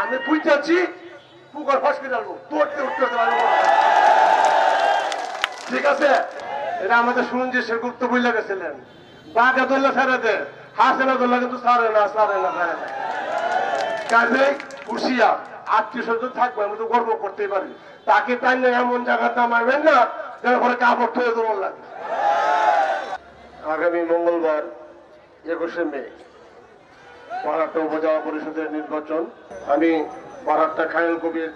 আমি বুঝতেছি পুকুর করে আনব তোরতে উঠতে পারব। ঠিক আছে? এটা আমাদের শুনছি সে গুরুত্ব বুঝলে গেছিলেন। বাঘে ধরলে ছেড়ে দে হাসে না ধরলে কিন্তু সারে না সারে না সারে না। কাজে খুশিয়া আত্মীয় স্বজন থাকবে, আমি তো গর্ব করতেই পারি। তাকে তাই না এমন জায়গার নামাবেন না যার পরে কাপড় ধুয়ে দেবো লাগে। আগামী মঙ্গলবার একুশে মে বারাট্টা উপজেলা পরিষদের নির্বাচন। আমি বারাট্টা খায়ল কবির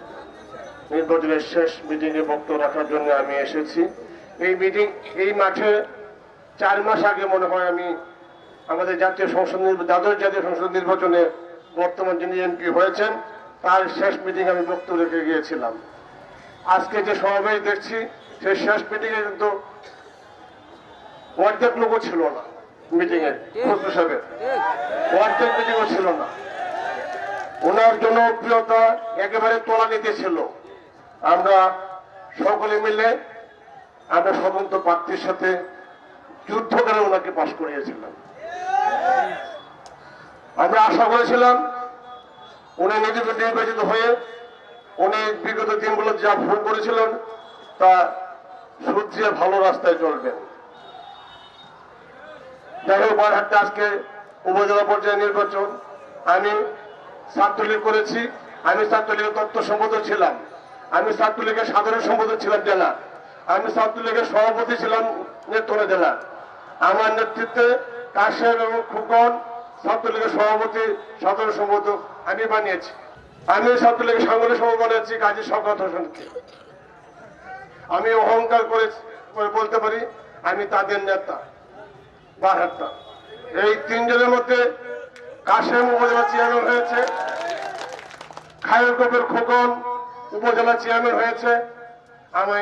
নির্বাচনের শেষ মিটিংয়ে বক্তব্য রাখার জন্য আমি এসেছি। এই মিটিং এই মাঠে চার মাস আগে মনে হয় আমি আমাদের জাতীয় সংসদ দ্বাদশ জাতীয় সংসদ নির্বাচনে বর্তমান যিনি এমপি হয়েছেন, তার শেষ মিটিং আমি বক্তব্য রেখে গিয়েছিলাম। আজকে যে সমাবেশ দেখছি, সেই শেষ মিটিংয়ে কিন্তু অর্ধেক লোকও ছিল না। মিটিং এ খসরু সাহেবের অর্ধেক মিটিংও ছিল না। ওনার জনপ্রিয়তা একেবারে তোলা নিতে ছিল। আমরা সকলে মিলে, আমরা স্বতন্ত্র প্রার্থীর সাথে যুদ্ধ করে ওনাকে পাশ করিয়েছিলাম। আমরা আশা করেছিলাম, উনি নির্বাচিত হয়ে উনি বিগত দিনগুলো যা ভুল করেছিলেন, তা শুধরিয়ে ভালো রাস্তায় চলবেন। যাই হোক বারহাট্টা আজকে উপজেলা পর্যায়ে নির্বাচন। আমি ছাত্রলীগ করেছি, আমি ছাত্রলীগের তত্ত্ব সম্পাদক ছিলাম। আমি ছাত্রলীগের সাধারণ সম্পাদক ছিলাম জেলা। আমি ছাত্রলীগের সভাপতি ছিলাম নেত্রকোনা জেলা। আমার নেতৃত্বে কাশেম এবং খুকন ছাত্রলীগের সভাপতি, সাধারণ সম্পাদক আমি বানিয়েছি। আমি ছাত্রলীগের সাংগঠনিক সভা বানিয়েছি কাজী শওকত হোসেনকে। আমি অহংকার করে করে বলতে পারি, আমি তাদের নেতা। বারহাট্টা এই তিনজনের মধ্যে কাশেম উপজেলা চেয়ারম্যান হয়েছে খায়র খোকন উপজেলা চেয়ারম্যান হয়েছে। আমি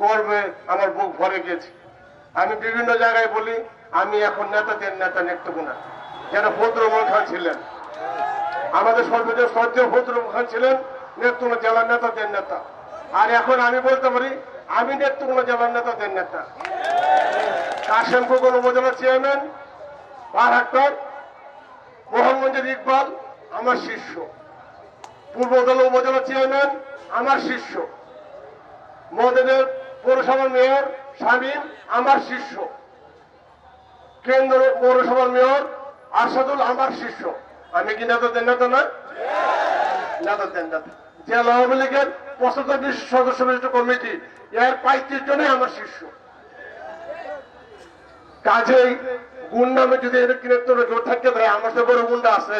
গর্বে আমার বুক ভরে গেছি আমি বিভিন্ন জায়গায় বলি, আমি এখন নেতাদের নেতা নেতৃত্ব না। যারা ফজরুল খান ছিলেন। আমাদের সর্বদেশ শ্রদ্ধেয় ফজরুল খান ছিলেন নেতৃত্ব জেলার নেতাদের নেতা। আর এখন আমি বলতে পারি, আমি নেতৃত্ব জেলার নেতাদের নেতা। কাশেম খোকন উপজেলা চেয়ারম্যান বারহাট্টার মোহাম্মদের ইকবাল, আমার শিষ্য। পূর্বদল উপজেলা চেয়ারম্যান, আমার শিষ্য। মদের পৌরসভার মেয়র শামীম আমার শিষ্য। কেন্দ্র পৌরসভার মেয়র আরশাদুল আমার শিষ্য। আমি কি নেতাদের নেতা না? নেতাদের নেতা। জেলা আওয়ামী লীগের পঁচাত্তর সদস্য বিশিষ্ট কমিটি, এর পঁয়ত্রিশ জনে আমার শিষ্য। কাজেই গুন্ডামে যদি এর কিনেত্ব জোর থাকতে পারে, আমার তো বড় গুন্ডা আছে।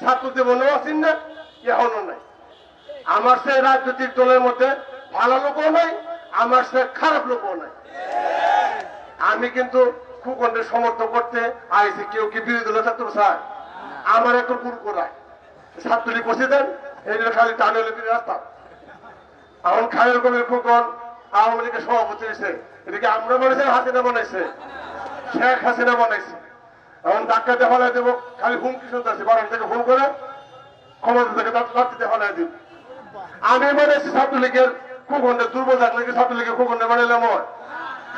ছাত্র জীবনেও আছেন না, এখনও নাই। আমার সে রাজনৈতিক দলের মধ্যে ভালো লোকও নাই, আমার সে খারাপ লোকও নাই। আমি কিন্তু খুকন্ডের সমর্থন করতে আইসি কেউ কি বিরোধী দলের ছাত্র স্যার? আমার একটু গুণ করায় ছাত্রলীগ বসে দেন এই জন্য খালি টানে রাস্তা। এখন খায়ের কবির খুকন আওয়ামী লীগের সভাপতি হয়েছে। এদিকে আমরা বানাইছে হাসিনা বানাইছে? শেখ হাসিনা বানাইছে। এখন ডাক্তারতে ফলাই দেবো, খালি হুমকি শুনতে আছে বারো থেকে ফোন করে ক্ষমতা থেকে রাত্রিতে ফলাই দিব। আমি বানাইছি ছাত্রলীগের খুকন্ডে দুর্বল থাকলে ছাত্রলীগের খুকন্ডে বানাইলাম হয়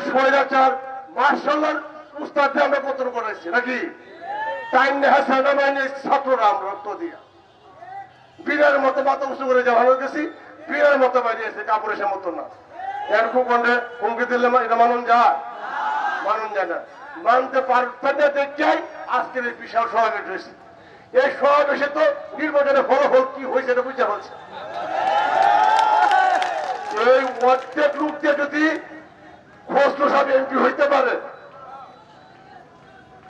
স্বৈরাচার মার্শাল্লার উস্তাদ আমরা পত্র করেছি নাকি? টাইম নেহা সাদা মাইনে ছাত্ররা আমরা রক্ত দিয়া। বীরের মতো মাথা উঁচু করে জানানো গেছি বীরের মতো বাড়িয়েছে কাপড়ের সে মতো না। যায়? মানুন যায় না। মানতে আজকের এই বিশাল সমাবেশ হয়েছে। এই সমাবেশে তো ফলাফল কি হয়েছে এটা বুঝতে পারছে এই অর্ধেক যদি এমপি হইতে পারে,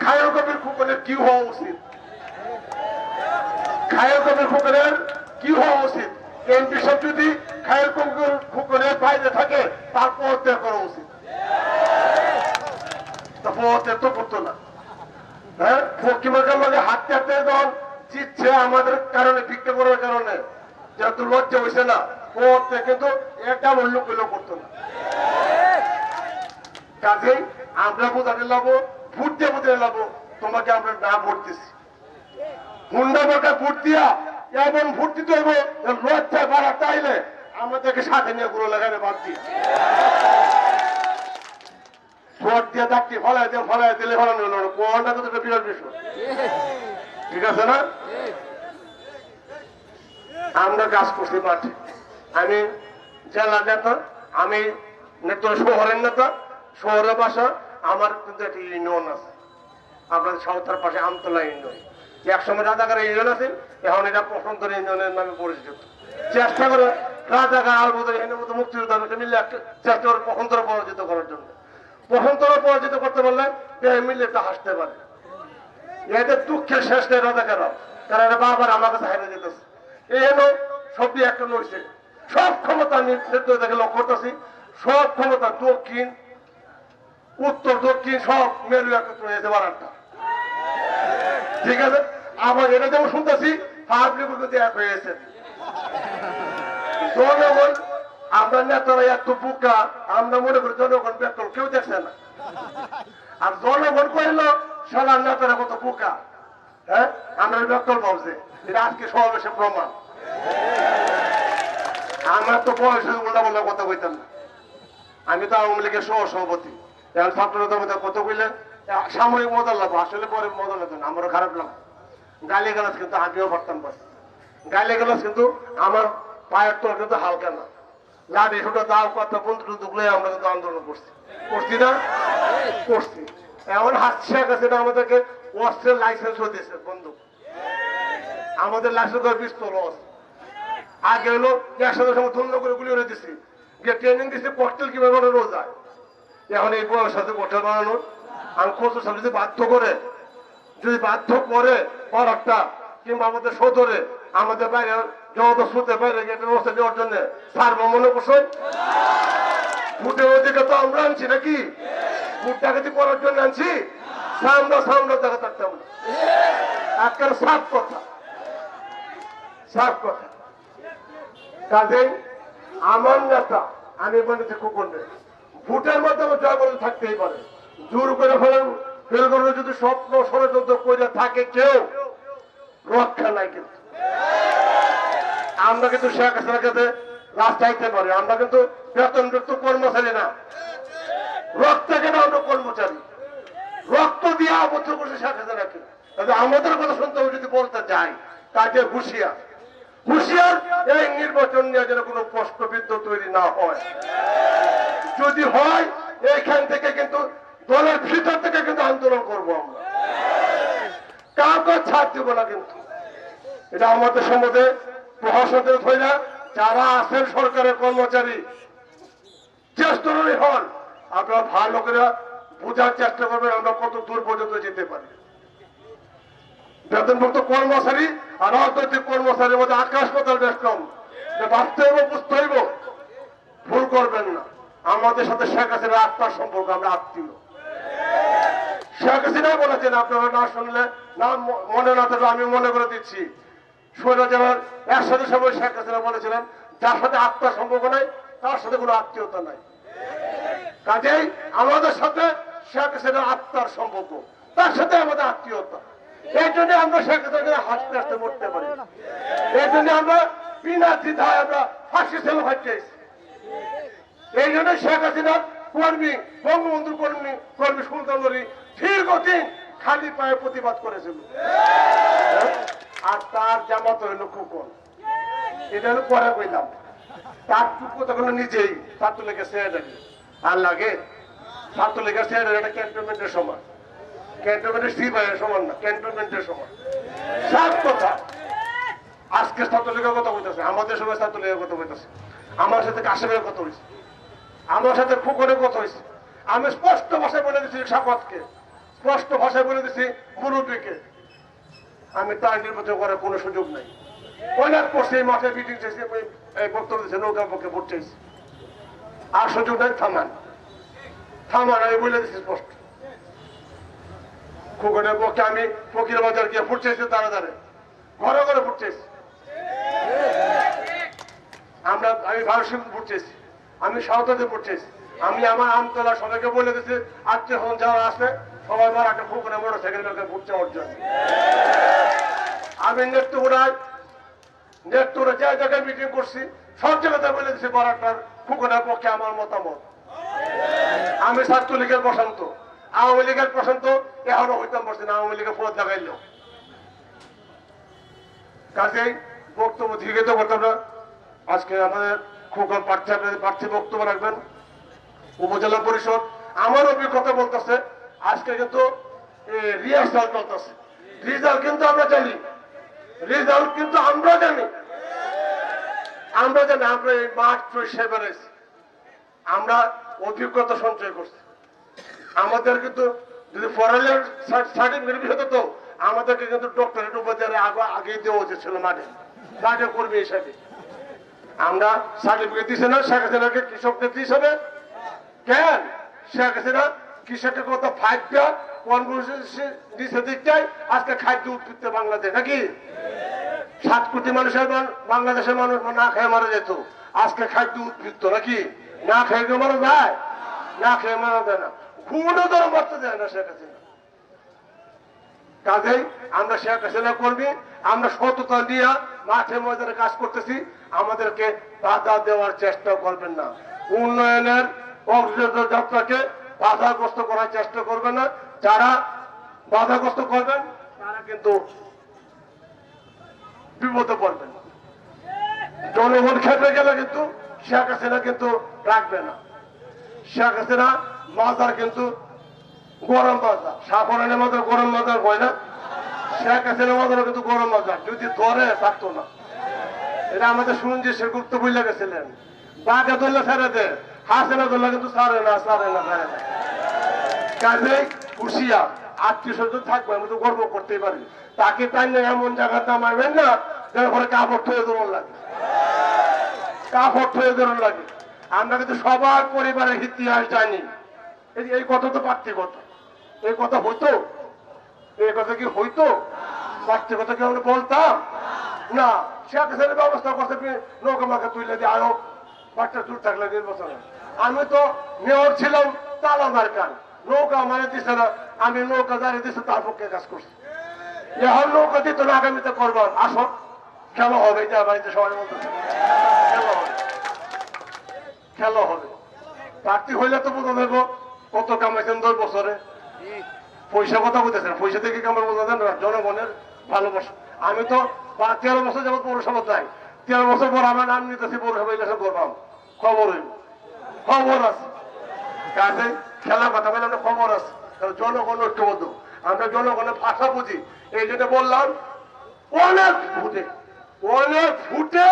খায়র কবির কি হওয়া উচিত? খায়র কবির কি হওয়া উচিত? এমপি সব যদি খায়র খুকনের বাইরে থাকে তার পদত্যাগ করা উচিত। হ্যাঁ? লজ্জা কাজেই আমরা বোঝাতে লাভো ভোট দিয়ে বোঝাতে লাভো তোমাকে আমরা না ভোট দিছি। হুন্ডা বোটা ভোট দিয়া, এমন ভোট দিতে হইব যে বাড়া চাইলে আমাদেরকে সাথে নিয়ে গুলো লাগাবে, বাদ দিয়ে। ফলাই দিয়ে ফলাই দিলে ফলানো হলো না। কোনটা ঠিক আছে না? আমরা কাজ করছি মাঠে। আমি জেলা নেতা, আমি নেতা, শহরের নেতা, শহরের বাসা, আমার কিন্তু একটা ইউনিয়ন আছে। আপনাদের সাঁওতার পাশে আমতলা ইউনিয়ন একসময় রাজাকার ইউনিয়ন আছে, এখন এটা বসন্তর ইউনিয়নের নামে পরিচিত। চেষ্টা করে মিলে পরাজিত করার জন্য। পরাজিত করতে পারলে হাসতে পারে। দুঃখের আমার সব ক্ষমতা লক্ষ্য করতেছি, সব ক্ষমতা দক্ষিণ, উত্তর দক্ষিণ সব মেরু একত্র হয়েছে বারানটা ঠিক আছে? আবার এটা যেমন শুনতেছি পাবলিক এক হয়ে গেছে। জনগণ, আমরা নেতারা এত বুকা, আমরা মনে করি জনগণ বেতন কেউ দেখছে না। আর জনগণ কইল সবার নেতারা কত বুকা। হ্যাঁ? আমরা বেতন পাবছে এটা আজকে সমাবেশে প্রমাণ। আমার তো বয়স উল্টা উল্টা কথা কইতাম না। আমি তো আওয়ামী লীগের সহ সভাপতি এখন ছাত্রদের মধ্যে কত কইলে সাময়িক মজা লাগবো আসলে পরে মজা লাগতো না, আমারও খারাপ লাগবে গালি গালাজ কিন্তু আমিও পারতাম বাস। গালি গালাজ কিন্তু আমার পায়ের তোর কিন্তু হালকা না। লাঠি ছোটো দাও কথা বন্ধু দুগুলো আমরা কিন্তু আন্দোলন করছি। করছি না? করছি। এমন হাসছে কাছে না আমাদেরকে অস্ত্রের লাইসেন্সও দিয়েছে বন্ধু। আমাদের লাইসেন্স পিস্তল আছে। আগে হলো একসাথে সময় ধন্য করে গুলি করে দিছি। যে ট্রেনিং দিছি ককটেল কীভাবে বানানো যায়? এখন এই বয়স সাথে ককটেল বানানো। আমি খোঁজ সাথে যদি বাধ্য করে, যদি বাধ্য করে পরাকটা কিংবা আমাদের সদরে, আমাদের বাইরে জগত শুতে বাইরে গেটের ব্যবস্থা দেওয়ার জন্য তো আমরা আনছি নাকি? করার জন্য আনছি? সামনা সামনা দেখা সাফ কথা। সাফ কথা। কাজেই আমার নেতা, আমি বলেছি কুকুরে ভোটের মাধ্যমে জয়বল থাকতেই পারে। জোর করে ফেলেন, ফেল করলে যদি স্বপ্ন ষড়যন্ত্র করে থাকে কেউ, রক্ষা নাই কিন্তু। আমরা কিন্তু শেখ হাসিনার কাছে রাজ চাইতে পারি, আমরা কিন্তু বেতনযুক্ত কর্মচারী না। রক্ত কেন আমরা কর্মচারী। রক্ত দিয়ে আবদ্ধ করছে শেখ হাসিনাকে। তবে আমাদের কথা শুনতে যদি বলতে যাই কাজে হুঁশিয়ার। হুঁশিয়ার এই নির্বাচন নিয়ে যেন কোনো প্রশ্নবিদ্ধ তৈরি না হয়। যদি হয়, এইখান থেকে কিন্তু দলের ভিতর থেকে কিন্তু আন্দোলন করব আমরা। কাউকে ছাড় দিব না কিন্তু। এটা আমাদের সম্বন্ধে প্রশাসনের ধরে যারা আছেন সরকারের কর্মচারী স্তরেরই হন, আপনারা ভালো করে বোঝার চেষ্টা করবেন আমরা কত দূর পর্যন্ত যেতে পারি। বেতনভুক্ত কর্মচারী আর রাজনৈতিক কর্মচারীর মধ্যে আকাশ পাতাল বেশ কম। হইব, বুঝতে হইব। ভুল করবেন না। আমাদের সাথে শেখ হাসিনা আত্মার সম্পর্ক, আমরা আত্মীয়। শেখ হাসিনা বলেছেন, আপনারা না শুনলে, না মনে না থাকলে আমি মনে করে দিচ্ছি। স্বৈরাচার একসাথে সময় শেখ হাসিনা বলেছিলেন যার সাথে আত্মার সম্পর্ক নাই, তার সাথে কোনো আত্মীয়তা নাই। কাজেই আমাদের সাথে শেখ হাসিনার আত্মার সম্পর্ক, তার সাথে আমাদের আত্মীয়তা। এই জন্য আমরা শেখ হাসিনা হাসতে হাসতে মরতে পারি। এই জন্য আমরা বিনা দ্বিধায় আমরা ফাঁসি ছেলে হচ্ছে এই জন্য শেখ হাসিনার কর্মী, বঙ্গবন্ধুর কর্মী কর্মী সুলতানি দীর্ঘদিন খালি পায়ে প্রতিবাদ করেছিল। আর তার জামাত হইল খোকন। এটা হলো পরে কইলাম। তার টুকু তখন নিজেই ছাত্রলীগের সেক্রেটারি আর লাগে ছাত্রলীগের সেক্রেটারি এটা ক্যান্টনমেন্টের সমান। ক্যান্টনমেন্টের সিপাহের সমান না, ক্যান্টনমেন্টের সমান। সব কথা। আজকে ছাত্রলীগের কথা বলতেছে আমাদের সময় ছাত্রলীগের কথা বলতেছে আমার সাথে কাশেমের কথা হয়েছে আমার সাথে ফুকনের কথা হয়েছে আমি স্পষ্ট ভাষায় বলে দিচ্ছি সাকতকে স্পষ্ট ভাষায় বলে দিচ্ছি মুরব্বীকে। আমি তার নির্বাচন করার কোনো সুযোগ নাই। অনেক করছে এই মাঠে মিটিং চাইছে এই বক্তব্য দিচ্ছে নৌকার পক্ষে ভোট চাইছে। আর সুযোগ নাই, থামান। থামান, আমি বলে দিচ্ছি স্পষ্ট। খুকনের পক্ষে আমি ফকির বাজার গিয়ে ভোট চাইছি তারা তারে ঘরে ঘরে ভোট চাইছি। আমরা, আমি ভারত ভোট চাইছি। আমি সাঁওতাতে ভোট চাইছি। আমি আমার আমতলা সবাইকে বলে দিচ্ছি আত্মীয় যারা আছে সবাই আমার একটা খুকনে মোটর সাইকেল ভোট চাওয়ার জন্য। আমি নেত্রকোনায় নেত্রকোনা যে জায়গায় মিটিং করছি, সব জায়গাতে বলে দিচ্ছি বারাটার খুকনের পক্ষে আমার মতামত। আমি ছাত্রলীগের বসন্ত। আওয়ামী লীগের প্রশান্ত এখনও হইতাম পারছি না, আওয়ামী লীগের পদ লাগাইল। কাজেই বক্তব্য দীর্ঘিত করতাম না। আজকে আমাদের খোকন প্রার্থী, আপনাদের প্রার্থী বক্তব্য রাখবেন। উপজেলা পরিষদ, আমার অভিজ্ঞতা বলতেছে আজকে কিন্তু রিহার্সাল চলতেছে। রেজাল্ট কিন্তু আমরা জানি। রেজাল্ট কিন্তু আমরা জানি। আমরা জানি, আমরা এই মাঠ চষে বেড়েছি আমরা অভিজ্ঞতা সঞ্চয় করছি। আমাদের কিন্তু, যদি ফরেলের সার্টিফিকেট হতো তো আমাদেরকে কিন্তু ডক্টরেট উপাধির আগে আগে দেওয়া উচিত ছিল মাঠে। মাঠে কর্মী হিসাবে। আমরা সার্টিফিকেট দিছে না, শেখ হাসিনাকে কৃষক নেত্রী হিসাবে। কেন? শেখ হাসিনা কৃষকের কথা ফাইভটা দিছে দিকটাই আজকে খাদ্য উৎপত্তি বাংলাদেশ, নাকি? সাত কোটি মানুষের বাংলাদেশের মানুষ না খেয়ে মারা যেত। আজকে খাদ্য উদ্বৃত্ত নাকি? না খেয়ে কেউ মারা যায়? না খেয়ে মারা যায় না। কোনো ধরো মরতে দেয় না শেখ হাসিনা। কাজেই আমরা শেখ হাসিনা করবি আমরা সততা নিয়ে মাঠে ময়দানে কাজ করতেছি। আমাদেরকে বাধা দেওয়ার চেষ্টা করবেন না। উন্নয়নের অগ্রযাত্রা যাত্রাকে বাধাগ্রস্ত করার চেষ্টা করবে না। যারা বাধাগ্রস্ত করবেন, তারা কিন্তু বিপদে পড়বেন। জনগণ খেতে গেলে কিন্তু শেখ হাসিনা কিন্তু রাখবে না। শেখ হাসিনা মাজার কিন্তু গরম বাজার সাফরানের মাজার গরম বাজার হয় না। শেখ হাসিনা মাজারও কিন্তু গরম বাজার যদি ধরে, থাকতো না। এটা আমাদের শুনছি সে গুরুত্ব বুঝলে গেছিলেন। বাঘে ধরলে ছেড়ে ধরলে কিন্তু সারে না সারে না না। থাকবে, আমি তো গর্ব পারি। তাকে না এমন না ঘরে কাপড় লাগে। কাপড় লাগে। আমরা কিন্তু সবার পরিবারের ইতিহাস জানি। এই কথা তো পার্থিক কথা। এই কথা হইতো? এই কথা কি হইতো? পার্থিক কথা কি আমরা বলতাম? না শেখ হাসিনের ব্যবস্থা করতে নৌকা মাকে তুলে দিয়ে আয়ো বাচ্চা দূর থাকলে নির্বাচনে আমি তো মেয়র ছিলাম, তালা মার্কান নৌকা মানে দিছে না, আমি নৌকা দাঁড়িয়ে দিছে তার পক্ষে কাজ করছি। এখন নৌকা দিত না, আগামীতে করবার আসো। খেলা হবে, এটা বাড়িতে সবাই বলতেছে। খেলা হবে। খেলা হবে। প্রার্থী হইলে তো বোঝা দেবো কত কামাইছেন দশ বছরে। পয়সা কথা বলতেছেন, পয়সা থেকে কামাই বোঝা যায় না, জনগণের ভালোবাসা। আমি তো তেরো বছর যাবত পৌরসভা যাই। তেরো বছর পর আমার নাম নিতেছি পৌরসভা ইলেকশন করবাম খবর হইব খবর আছে। খেলা কথা বলে আমরা খবর আছে। জনগণ ঐক্যবদ্ধ। আমরা জনগণের ভাষা বুঝি। এই জন্য বললাম, অনেক ফুটে অনেক ফুটে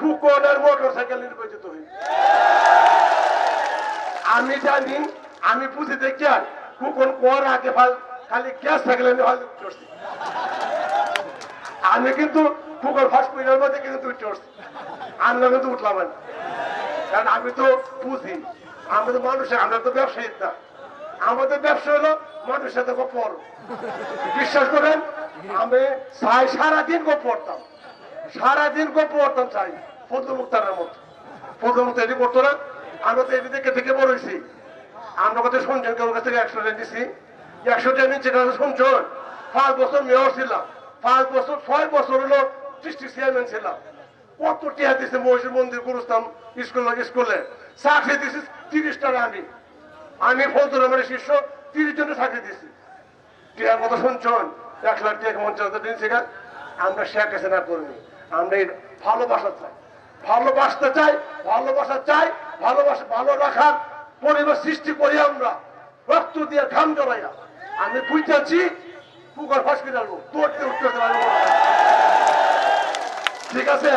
ফুকনের মোটর সাইকেল নির্বাচিত হয়েছে। আমি জানি, আমি বুঝি দেখি আর কুকুর কর আগে খালি গ্যাস থাকলে পারছি। আমি কিন্তু কুকুর ফার্স্ট মিনিটের মধ্যে কিন্তু উঠতে পারছি আমরা কিন্তু উঠলাম না কারণ আমি তো বুঝি, আমরা তো মানুষ, আমরা তো ব্যবসায়ী না। আমাদের ব্যবসা হলো মানুষের সাথে পর বিশ্বাস করেন, আমি চাই সারাদিন গপ পড়তাম সারাদিন গপ পড়তাম চাই ফজল মুক্তারের মতো। ফজল মুক্তার এটি করতো না আমরা তো এটি দেখে থেকে বড় হয়েছি। আমরা কত শুনছেন কেউ কাছ থেকে একশো টাকা দিছি একশো টাকা নিচ্ছে কাছে শুনছেন পাঁচ বছর মেয়র ছিলাম। পাঁচ বছর, ছয় বছর হলো ডিস্ট্রিক্ট চেয়ারম্যান ছিলাম। কত টিয়া দিছে, মহিষী মন্দির, গুরুস্থান, স্কুল, স্কুলে। চাকরি দিছি তিরিশটা আমি। আমি ফজল আমার শিষ্য, তিরিশ জনের চাকরি দিছি। টিয়ার কথা শুনছেন? এক লাখ টাকা পঞ্চাশ হাজার দিন থেকে আমরা শেখ হাসিনা কর্মী। আমরা এই ভালোবাসা চাই। ভালোবাসতে চাই, ভালোবাসা চাই, ভালোবাসা ভালো রাখার পরিবেশ সৃষ্টি করি আমরা। রক্ত দিয়ে ঘাম জড়াইয়া। আমি বুঝতেছি পুকুর ফসকে যাব দৌড়তে উঠতে। ঠিক আছে?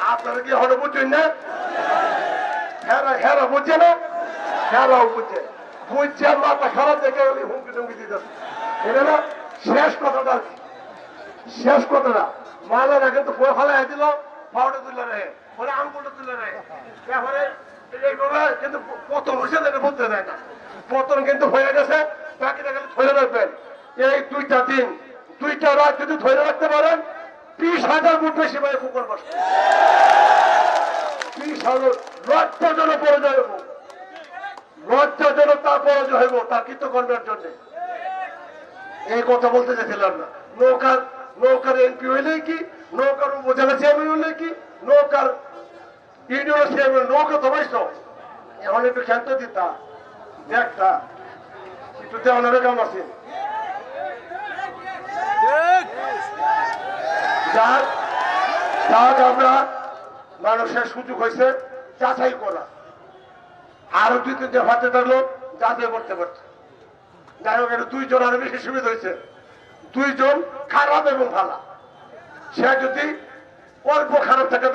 আপনারা কি হলে বুঝছেন না? হেরা হেরা বুঝছে না? হেরাও বুঝছে বুঝছে মাথা খারাপ দেখে হুমকি টুমকি দিতেছে। এটা না শেষ কথাটা। শেষ কথাটা। মালারা কিন্তু ফেলাই দিল, পাউডার তুলে রে পরে আঙ্গুলটা তুলে রে তারপরে এইভাবে কিন্তু পতন হয়েছে এটা বলতে দেয় না। পতন কিন্তু হয়ে গেছে, বাকিটা ধরে রাখবেন। এই দুইটা দিন, দুইটা রাত যদি ধরে রাখতে পারেন বিশ হাজার ফুট বেশি ভাই ফুকর বসে বিশ হাজার লজ্জাজনক পরাজয় হব লজ্জাজনক তার পরাজয় হইব, তার কৃতকর্মের জন্য। এই কথা বলতে চাইছিলাম না। নৌকার নৌকার এমপি হইলে কি? নৌকার উপজেলা চেয়ারম্যান হইলে কি? নৌকার ইউনিয়ন চেয়ারম্যান নৌকা তো বাইশ এখন একটু ক্ষান্ত দিতা। দেখতা একটু দেওয়ানোর কাম আছে। যার তাহলে আমরা মানুষের সুযোগ হয়েছে যাচাই করা। আরও দুই, তিনটে হাতে থাকল যাচাই করতে পারত যাই হোক এটা দুইজন আরও বেশি সুবিধা হয়েছে। দুইজন খারাপ এবং ভালো। সে যদি অল্প খারাপ থাকে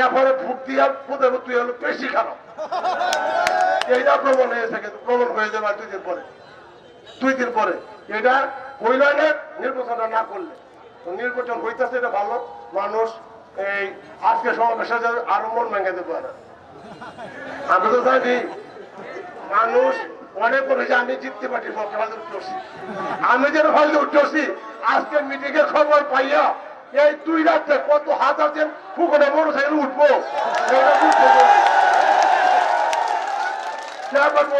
এরপরে ভোট দিয়া বোধ তুই হলো বেশি খারাপ। এইটা প্রবল হয়ে থাকে প্রবল হয়ে যাবে দুই দিন পরে। দুই দিন পরে। এটা হইল নির্বাচনটা না করলে। নির্বাচন হইতেছে এটা ভালো, মানুষ এই আজকে সমাবেশে যাবে আরও মন ভেঙে দেবো না আমি তো জানি, মানুষ মনে করে যে আমি জিততে পারি ভালো উঠছি আমি যেন ভালো উঠছি আজকে মিটিং এর খবর পাইয়া এই দুই রাত্রে কত হাজার জন ফুকনে মোটর সাইকেল উঠবো বুঝতে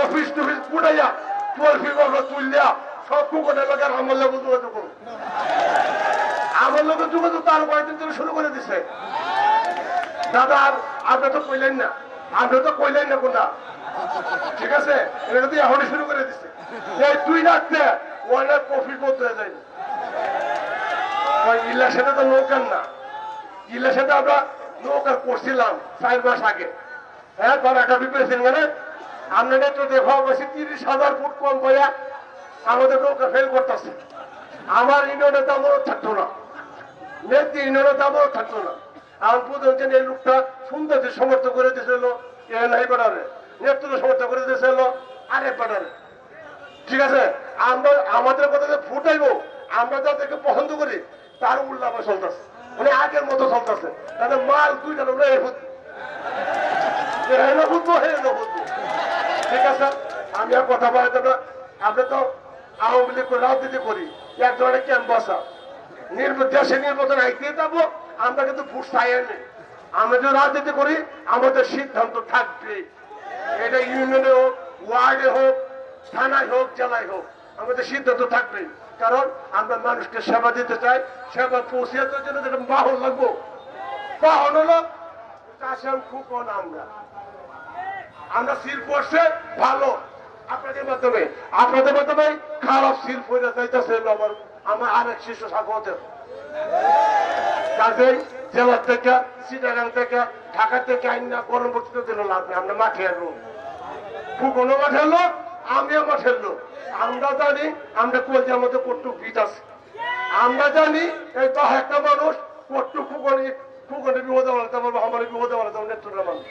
অফিস টুফিস পুটাইয়া টুয়েলভ তুললিয়া, সব কুকুর এলাকার আমার লোক যোগাযোগ করুন আমার লোকের যোগাযোগ তার কয়েকদিন ধরে শুরু করে দিছে। দাদা আর আপনি তো কইলেন না। আপনি তো কইলেন না কোনটা। ঠিক আছে? এটা তো এখনই শুরু করে দিছে। এই দুই রাত্রে অনেক কফি করতে হয়ে যায়। ওই ইলেকশনে তো নৌকার না। ইলেকশনে আমরা নৌকার করছিলাম চার মাস আগে। হ্যাঁ তার একটা বিপেরেছেন মানে আপনাদের তো দেখা বেশি তিরিশ হাজার ফুট কম পয়া আমাদের নৌকা ফেল করতেছে। আমার ইউনিয়নের দামও থাকতো না। আমার লোকটা সুন্দর সমর্থন করে এ নাই সমর্থন করে বেড়ারে ঠিক আছে? আমরা, আমাদের কথা ফুটাইবো, আমরা যাদেরকে পছন্দ করি, তার উল্লাপে চলতেছে। মানে আগের মতো চলতেছে। তাহলে মাল দুইটা লোক এই ফুটবো। ঠিক আছে? আমি আর কথা বলতে না আপনি তো আওয়ামী লীগ রাজনীতি করি। এক ধরনের ক্যাম্পাসা। দেশে নির্বাচন আইতে যাব, আমরা কিন্তু ভোট চাই আমরা যদি রাজনীতি করি, আমাদের সিদ্ধান্ত থাকবে। এটা ইউনিয়নে হোক, ওয়ার্ডে হোক, থানায় হোক, জেলায় হোক, আমাদের সিদ্ধান্ত থাকবে। কারণ আমরা মানুষকে সেবা দিতে চাই, সেবা পৌঁছে জন্য যেটা বাহন লাগবো। বাহন হলো কাশাম খুকন আমরা। আমরা সিল করছে ভালো। আপনাদের মাধ্যমে আপনাদের মাধ্যমে খারাপ সিল করে যাইতেছে আমার আমার আরেক শিশু স্বাগত কাজেই জেলার থেকে সিটাগাং থেকে, ঢাকা থেকে আইন না গরম বক্তৃতা দিল লাভ নেই। আমরা মাঠে এলো ফুকনো মাঠে এলো আমিও মাঠে এলো আমরা জানি আমরা কলজার মধ্যে কট্টু বীজ আছে। আমরা জানি এই তো একটা মানুষ কট্টু ফুকনি ফুকনে বিপদে বলাতে পারব আমার বিপদে বলাতে পারব নেতৃত্ব মানুষ।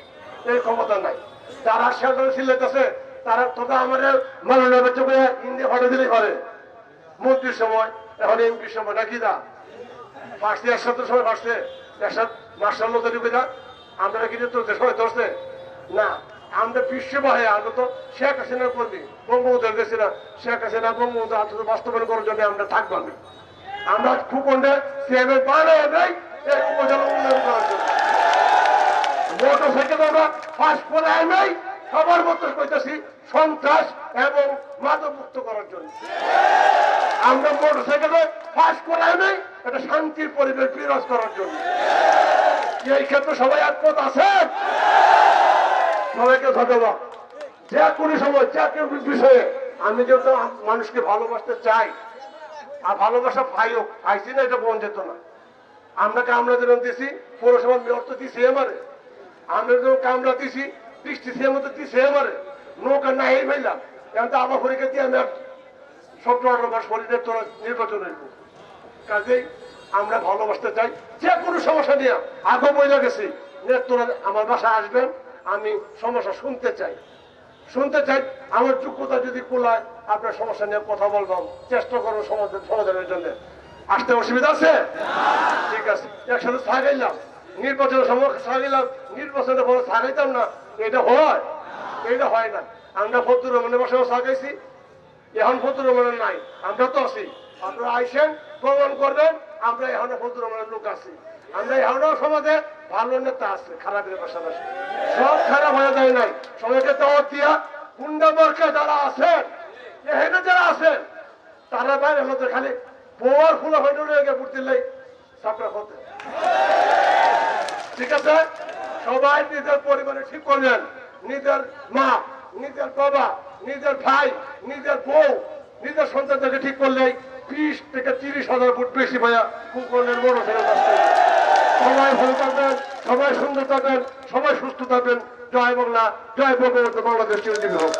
এই ক্ষমতা নাই। যারা সাধারণ সিলেতেছে তারা তোকে আমাদের মাননীয় চোখে হিন্দি হটে দিলেই করে মন্ত্রীর সময় এখন এমপির সময় নাকি দা ফার্স্টে একসাথে সময় ফার্স্টে একসাথে মার্শাল ঢুকে যা আমরা কি তো সময় ধরছে না, আমরা বিশ্ব বাহে আমরা তো শেখ হাসিনার কর্মী বঙ্গবন্ধুর গেছি না শেখ হাসিনা বঙ্গবন্ধু আত্মত বাস্তবায়ন করার জন্য আমরা থাকব আমি আমরা খুকন্ডে সিএমএ বানায় নেই উপজেলা উন্নয়ন করার জন্য। মোটর সাইকেল আমরা পাস করে নাই সবার মতো কইতেছি সন্ত্রাস এবং মাদক মুক্ত করার জন্য। আমরা মোটর সাইকেলে পাস করাই নাই, এটা শান্তির পরিবেশ বিরাজ করার জন্য। এই ক্ষেত্রে সবাই একমত আছে? সবাইকে ধন্যবাদ। যে কোনো সময়, যে কোনো বিষয়ে আমি যেহেতু মানুষকে ভালোবাসতে চাই, আর ভালোবাসা পাইও, পাইছি না, এটা বন যেত না। আমরা কামরা যেরকম দিছি, পৌরসভার মেয়র তো দিছি আমারে। আমরা যেরকম কামরা দিছি, বৃষ্টি সে মতো দিছি আমারে। নৌকা না এই পাইলাম এখন তো আমার পরীক্ষা দিয়ে আমি সতেরো মাস পরে তোরা নির্বাচন হইব। কাজেই আমরা ভালোবাসতে চাই, যে কোনো সমস্যা নিয়ে আগে বইলা গেছি তোরা আমার বাসায় আসবেন, আমি সমস্যা শুনতে চাই। শুনতে চাই, আমার যোগ্যতা যদি কোলায় আপনার সমস্যা নিয়ে কথা বলবাম চেষ্টা করব সমাধান সমাধানের জন্য। আসতে অসুবিধা আছে? ঠিক আছে, একসাথে ছাগাইলাম নির্বাচনের সময় ছাগাইলাম নির্বাচনের পরে ছাগাইতাম না, এটা হয়। এটা হয় না। আমরা ফতুর রহমানের বাসায় ছাগাইছি এখন ফতুর রহমানের নাই, আমরা তো আছি। আপনারা আইসেন, প্রমাণ করবেন, আমরা এখন ফতুর রহমানের লোক আছি। আমরা এখনও সমাজে ভালো নেতা আছে, খারাপের পাশাপাশি। সব খারাপ হয়ে যায় নাই। সবাইকে দাওয়াত দিয়া গুন্ডা যারা আছেন, এখানে যারা আছেন, তারা বাইরে হতে খালি বোয়ার ফুলা হয়ে লেগে পড়তে লাই সাপড়া হতে ঠিক আছে? সবাই নিজের পরিবারে ঠিক করলেন নিজের মা, নিজের বাবা নিজের ভাই, নিজের বউ, নিজের সন্তানদেরকে ঠিক করলেই বিশ থেকে তিরিশ হাজার ফুট বেশি ভাইয়া কুকুরের মোটর সাইকেল সবাই ভালো থাকবেন, সবাই সুন্দর থাকবেন, সবাই সুস্থ থাকবেন। জয় বাংলা, জয় বঙ্গবন্ধু বাংলাদেশ চিরজীবী হোক।